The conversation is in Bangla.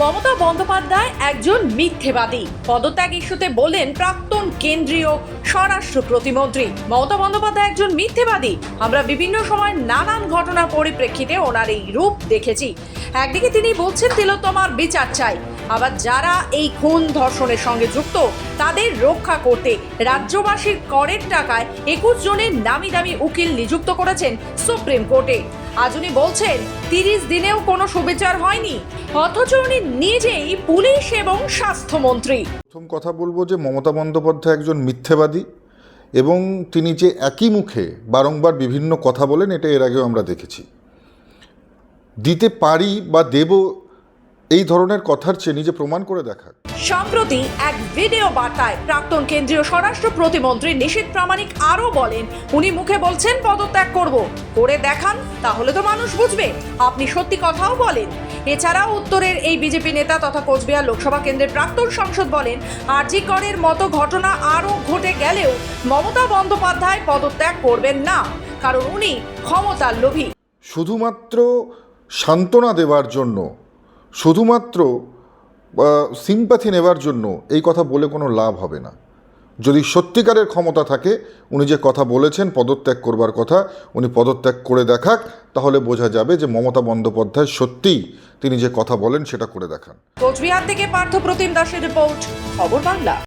মমতা বন্দ্যোপাধ্যায় একজন মিথ্যেবাদী। পদত্যাগ ইস্যুতে বললেন প্রাক্তন কেন্দ্রীয় স্বরাষ্ট্র প্রতিমন্ত্রী। মমতা বন্দ্যোপাধ্যায় একজন মিথ্যেবাদী। আমরা বিভিন্ন সময় নানান ঘটনার পরিপ্রেক্ষিতে ওনার এই রূপ দেখেছি। একদিকে তিনি বলছেন তিলোত্তমার বিচার চাই। আবার যারা এই খুন ধর্ষণের সঙ্গে যুক্ত, তাদের রক্ষা করতে রাজ্যবাসীর করের টাকায় একুশ জনের নামি দামি উকিল নিযুক্ত করেছেন সুপ্রিম কোর্টে। আজ উনি বলছেন, তিরিশ দিনেও কোনো সুবিচার হয়নি। অথচ উনি নিজেই পুলিশ এবং স্বাস্থ্যমন্ত্রী। প্রথম কথা বলব যে মমতা বন্দ্যোপাধ্যায় একজন মিথ্যেবাদী এবং তিনি যে একই মুখে বারংবার বিভিন্ন কথা বলেন, এটা এর আগেও আমরা দেখেছি। দিতে পারি বা দেব এই ধরনের কথার চেয়ে নিজে প্রমাণ করে দেখাক। সম্প্রতি এক ভিডিও বার্তায় প্রাক্তন কেন্দ্রীয় স্বরাষ্ট্র প্রতিমন্ত্রী নিশীত প্রামাণিক আরও বলেন উনি মুখে বলছেন পদত্যাগ করব। করে দেখান তাহলে তো মানুষ বুঝবে। আপনি সত্যি কথাও বলেন। এছাড়াও উত্তরের এই বিজেপি নেতা তথা কোচবিহার লোকসভা কেন্দ্রের প্রাক্তন সাংসদ বলেন আরজি করের মতো ঘটনা আরও ঘটে গেলেও মমতা বন্দ্যোপাধ্যায় পদত্যাগ করবেন না কারণ উনি ক্ষমতার লোভী। শুধুমাত্র সান্ত্বনা দেওয়ার জন্য শুধুমাত্র সিম্প্যাথি নেবার জন্য এই কথা বলে কোনো লাভ হবে না। যদি সত্যিকারের ক্ষমতা থাকে, উনি যে কথা বলেছেন, পদত্যাগ করবার কথা, উনি পদত্যাগ করে দেখাক, তাহলে বোঝা যাবে যে মমতা বন্দ্যোপাধ্যায় সত্যিই তিনি যে কথা বলেন, সেটা করে দেখান। কোচবিহার থেকে পার্থ প্রতিম দাসের রিপোর্ট, খবর বাংলা।